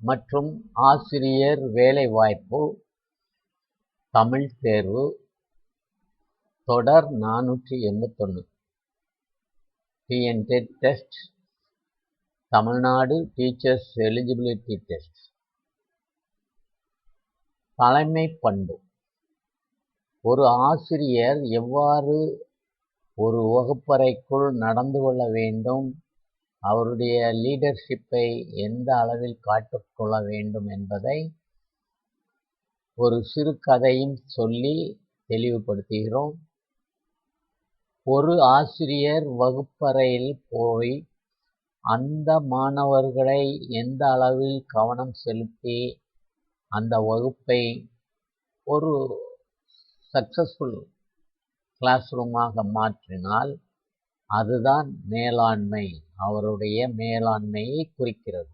மற்றும் ஆசிரியர் வேலைவாய்ப்பு தமிழ் தேர்வு தொடர் நானூற்றி எண்பத்தொன்று TNTET test Tamil Nadu teachers eligibility test தலைமை பண்பு. ஒரு ஆசிரியர் எவ்வாறு ஒரு வகுப்பறைக்குள் நடந்து கொள்ள வேண்டும்? அவருடைய லீடர்ஷிப்பை எந்த அளவில் காட்டுக்கொள்ள வேண்டும் என்பதை ஒரு சிறு கதையும் சொல்லி தெளிவுபடுத்துகிறோம். ஒரு ஆசிரியர் வகுப்பறையில் போய் அந்த மாணவர்களை எந்த அளவில் கவனம் செலுத்தி அந்த வகுப்பை ஒரு சக்சஸ்ஃபுல் கிளாஸ் ரூமாக மாற்றினால் அதுதான் மேலாண்மை. அவருடைய மேலாண்மையை குறிக்கிறது.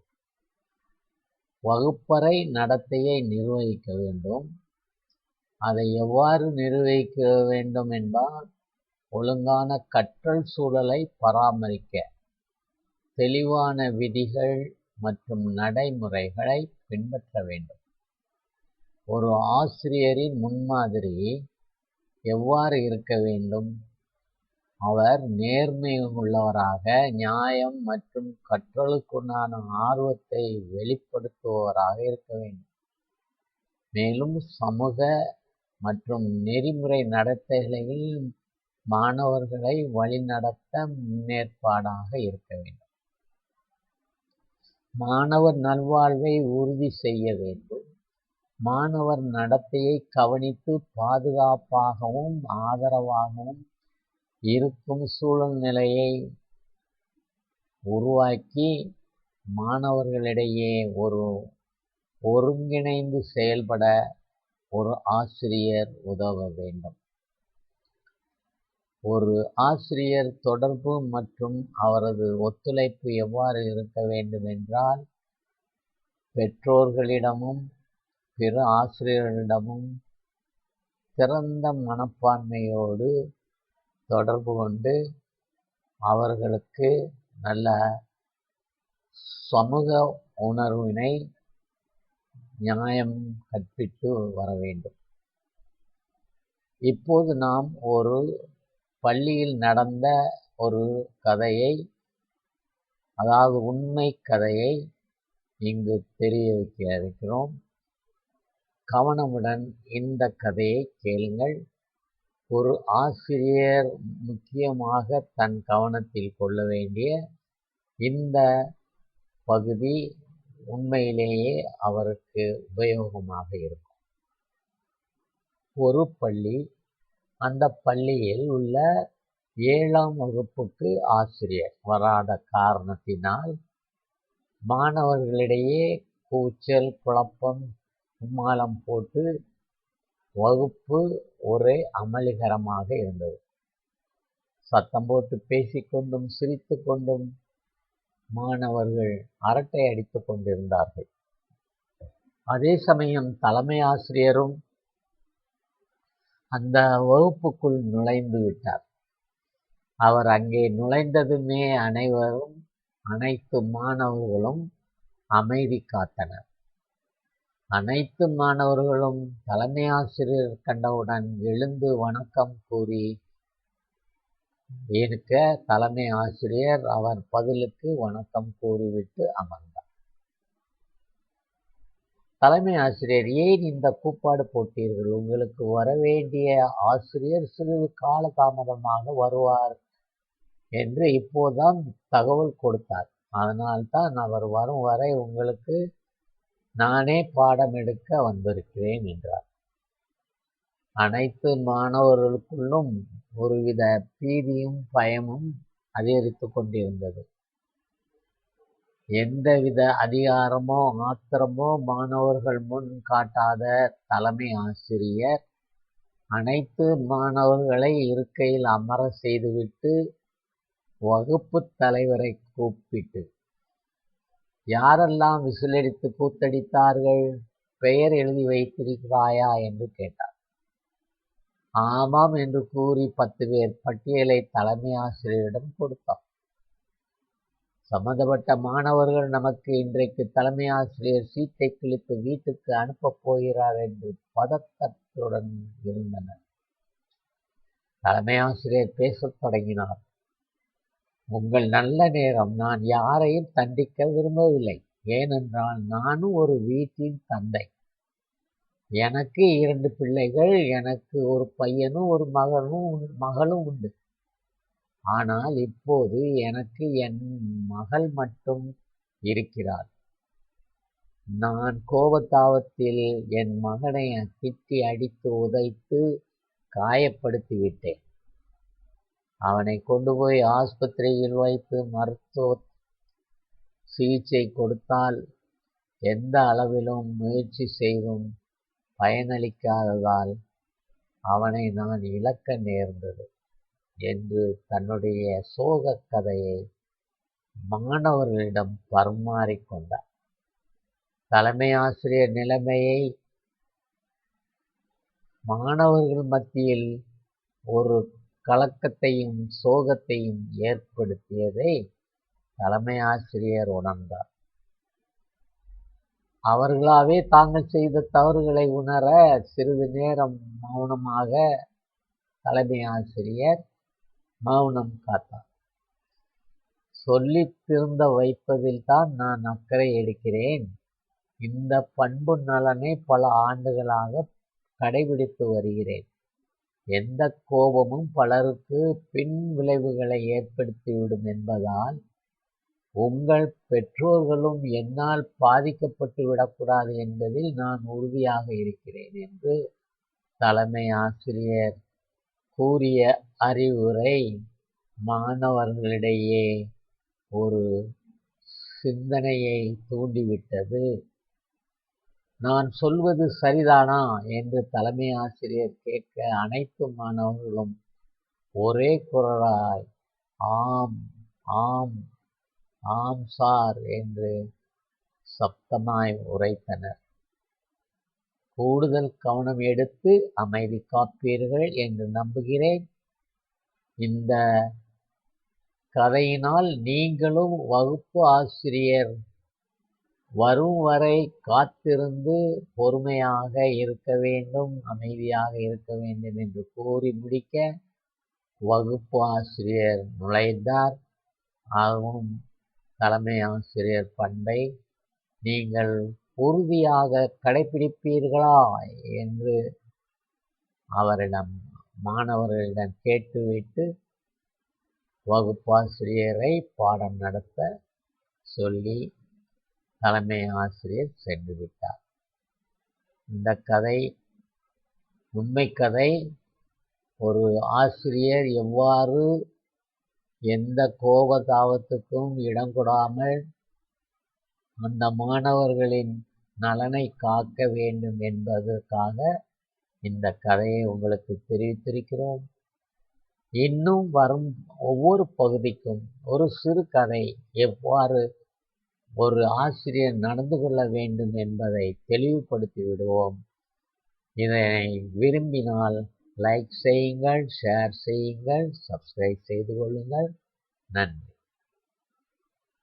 வகுப்பறை நடத்தையை நிர்வகிக்க வேண்டும். அதை எவ்வாறு நிர்வகிக்க வேண்டும் என்றால் ஒழுங்கான கற்றல் சூழலை பராமரிக்க தெளிவான விதிகள் மற்றும் நடைமுறைகளை பின்பற்ற வேண்டும். ஒரு ஆசிரியரின் முன்மாதிரி எவ்வாறு இருக்க வேண்டும்? அவர் நேர்மை உள்ளவராக நியாயம் மற்றும் கற்றலுக்குண்டான ஆர்வத்தை வெளிப்படுத்துபவராக இருக்க வேண்டும். மேலும் சமூக மற்றும் நெறிமுறை நடத்தைகளில் மாணவர்களை வழிநடத்த முன்னேற்பாடாக இருக்க வேண்டும். மாணவர் நல்வாழ்வை உறுதி செய்ய வேண்டும். மாணவர் நடத்தையை கவனித்து பாதுகாப்பாகவும் ஆதரவாகவும் இருக்கும் சூழ்நிலையை உருவாக்கி மாணவர்களிடையே ஒரு ஒருங்கிணைந்து செயல்பட ஒரு ஆசிரியர் உதவ வேண்டும். ஒரு ஆசிரியர் தொடர்பு மற்றும் அவரது ஒத்துழைப்பு எவ்வாறு இருக்க வேண்டும் என்றால் பெற்றோர்களிடமும் பிற ஆசிரியர்களிடமும் திறந்த மனப்பான்மையோடு தொடர்பு கொண்டு அவர்களுக்கு நல்ல சமூக உணர்வினை நியாயம் கற்பித்து வர வேண்டும். இப்போது நாம் ஒரு பள்ளியில் நடந்த ஒரு கதையை அதாவது உண்மை கதையை இங்கு தெரிய வைக்க இருக்கிறோம். கவனமுடன் இந்த கதையை கேளுங்கள். ஒரு ஆசிரியர் முக்கியமாக தன் கவனத்தில் கொள்ள வேண்டிய இந்த பகுதி உண்மையிலேயே அவருக்கு உபயோகமாக இருக்கும். ஒரு பள்ளி அந்த பள்ளியில் உள்ள ஏழாம் வகுப்புக்கு ஆசிரியர். வராத காரணத்தினால் மாணவர்களிடையே கூச்சல் குழப்பம் கும்மாளம் போட்டு வகுப்பு ஒரே அமளிகரமாக இருந்தது. சத்தம் போட்டு பேசிக்கொண்டும் சிரித்து கொண்டும் மாணவர்கள் அரட்டை அடித்து கொண்டிருந்தார்கள். அதே சமயம் தலைமை ஆசிரியரும் அந்த வகுப்புக்குள் நுழைந்து விட்டார். அவர் அங்கே நுழைந்ததுமே அனைவரும் அனைத்து மாணவர்களும் அமைதி காத்தனர். அனைத்து மாணவர்களும் தலைமை ஆசிரியர் கண்டவுடன் எழுந்து வணக்கம் கூறி இருக்க தலைமை ஆசிரியர் அவர் பதிலுக்கு வணக்கம் கூறிவிட்டு அமர்ந்தார். தலைமை ஆசிரியர் ஏன் இந்த கூப்பாடு போட்டீர்கள்? உங்களுக்கு வரவேண்டிய ஆசிரியர் சிறிது காலதாமதமாக வருவார் என்று இப்போதுதான் தகவல் கொடுத்தார். அதனால்தான் அவர் வரும் வரை உங்களுக்கு நானே பாடம் எடுக்க வந்திருக்கிறேன் என்றார். அனைத்து மாணவர்களுக்குள்ளும் ஒருவித பீதியும் பயமும் அதிகரித்து கொண்டிருந்தது. எந்தவித அதிகாரமோ ஆத்திரமோ மாணவர்கள் முன் காட்டாத தலைமை ஆசிரியர் அனைத்து மாணவர்களை இருக்கையில் அமர செய்துவிட்டு வகுப்பு தலைவரை கூப்பிட்டு யாரெல்லாம் விசிலடித்து கூத்தடித்தார்கள் பெயர் எழுதி வைத்திருக்கிறாயா? என்று கேட்டார். ஆமாம் என்று கூறி பத்து பேர் பட்டியலை தலைமை ஆசிரியரிடம் கொடுத்தார். சம்பந்தப்பட்ட மாணவர்கள் நமக்கு இன்றைக்கு தலைமை ஆசிரியர் சீட்டை கிழித்து வீட்டுக்கு அனுப்பப் போகிறார் என்று பதக்கத்துடன் இருந்தனர். தலைமை ஆசிரியர் பேசத் தொடங்கினார். உங்கள் நல்ல நேரம் நான் யாரையும் தண்டிக்க விரும்பவில்லை. ஏனென்றால் நானும் ஒரு வீட்டின் தந்தை. எனக்கு இரண்டு பிள்ளைகள் எனக்கு ஒரு பையனும் ஒரு மகனும் மகளும் உண்டு. ஆனால் இப்போது எனக்கு என் மகள் மட்டும் இருக்கிறாள். நான் கோபத்தாவத்தில் என் மகனை திட்டி அடித்து உதைத்து காயப்படுத்தி விட்டேன். அவனை கொண்டு போய் ஆஸ்பத்திரியில் வைத்து மருத்துவ சிகிச்சை கொடுத்தால் எந்த அளவிலும் முயற்சி செய்தும் பயனளிக்காததால் அவனை நான் இழக்க நேர்ந்தது என்று தன்னுடைய சோகக் கதையை மாணவர்களிடம் பரிமாறிக்கொண்டார் தலைமை ஆசிரியர் நிலைமையை மாணவர்கள் மத்தியில் ஒரு கலக்கத்தையும் சோகத்தையும் ஏற்படுத்தியதை தலைமை ஆசிரியர் உணர்ந்தார். அவர்களாவே தாங்கள் செய்த தவறுகளை உணர சிறிது நேரம் மௌனமாக தலைமை ஆசிரியர் மௌனம் காத்தார். சொல்லி திருந்த வைப்பதில் தான் நான் அக்கறை எடுக்கிறேன். இந்த பண்பு நலனை பல ஆண்டுகளாக கடைபிடித்து வருகிறேன். எந்த கோபமும் பலருக்கு பின் விளைவுகளை ஏற்படுத்திவிடும் என்பதால் உங்கள் பெற்றோர்களும் என்னால் பாதிக்கப்பட்டு விடக்கூடாது என்பதில் நான் உறுதியாக இருக்கிறேன் என்று தலைமை ஆசிரியர் கூறிய அறிவுரை மாணவர்களிடையே ஒரு சிந்தனையை தூண்டிவிட்டது. நான் சொல்வது சரிதானா? என்று தலைமை ஆசிரியர் கேட்க அனைத்து மாணவர்களும் ஒரே குரலாய் ஆம் ஆம் ஆம் சார் என்று சப்தமாய் உரைத்தனர். கூடுதல் கவனம் எடுத்து அமைதி காப்பீர்கள் என்று நம்புகிறேன். இந்த கதையினால் நீங்களும் வகுப்பு ஆசிரியர் வரும் வரை காத்திருந்து பொறுமையாக இருக்க வேண்டும் அமைதியாக இருக்க வேண்டும் என்று கூறி முடிக்க வகுப்பு ஆசிரியர் நுழைந்தார். ஆகவும் தலைமை ஆசிரியர் பண்பை நீங்கள் உறுதியாக கடைபிடிப்பீர்களா என்று அவரிடம் மாணவர்களிடம் கேட்டுவிட்டு வகுப்பாசிரியரை பாடம் நடத்த சொல்லி தலைமை ஆசிரியர் சென்று விட்டார். இந்த கதை உண்மை கதை ஒரு ஆசிரியர் எவ்வாறு எந்த கோபதாபத்துக்கும் இடம் கொடாமல் அந்த மாணவர்களின் நலனை காக்க வேண்டும் என்பதற்காக இந்த கதையை உங்களுக்கு தெரிவித்திருக்கிறோம். இன்னும் வரும் ஒவ்வொரு பகுதிக்கும் ஒரு சிறு கதை எவ்வாறு ஒரு ஆசிரியர் நடந்து கொள்ள வேண்டும் என்பதை தெளிவுபடுத்தி விடுவோம். இதனை விரும்பினால் லைக் செய்யுங்கள் ஷேர் செய்யுங்கள் சப்ஸ்கிரைப் செய்து கொள்ளுங்கள். நன்றி.